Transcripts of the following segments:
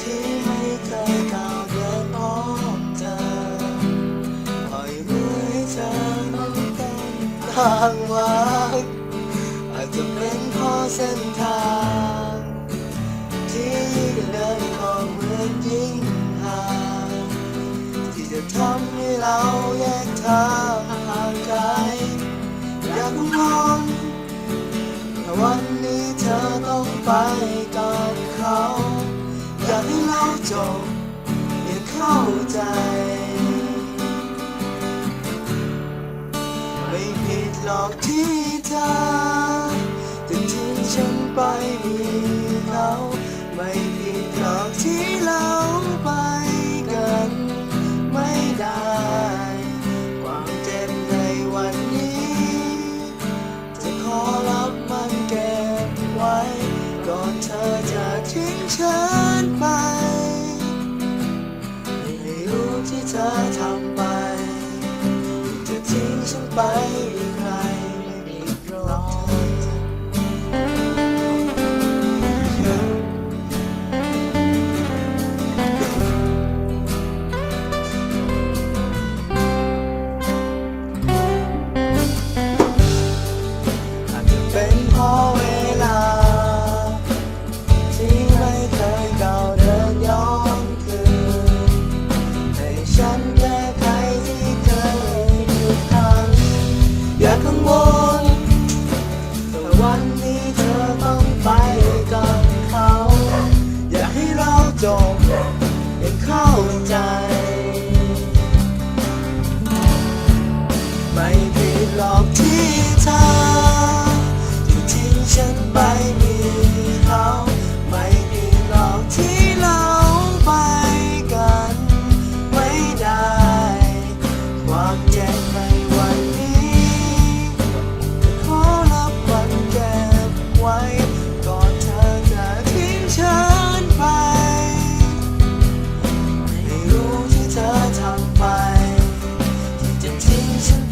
ที่ไม่เคยก้าวเดินออกเธปล่อยมือให้เธงทางวังอาจจะเป็นพราเส้นทางที่เดินก็เหมือนยิ่งห่างที่จะทำให้เราแยกทาง กับเขา อยากให้เราจบอย่าเข้าใจ ไม่ผิดหรอกที่เธอ เธอทำไปจะทิ้งฉันไปอีกครไอย่ากังวลแต่วันนี้เธอต้องไปกับเขา อยากให้เราจบให้เข้าใจ ไม่ผิดหรอกที่เธอ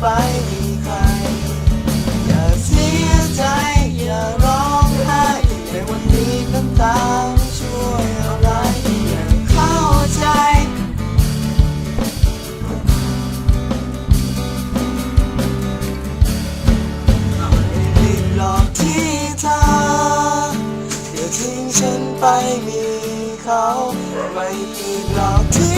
ไปมีใคร อย่าเสียใจอย่าร้องไห้ในวันนี้น้ำตาไม่ช่วยอะไรอย่าเข้าใจ ไม่ผิดหรอกที่เธออย่าทิ้งฉันไปมีเขา ไม่ผิด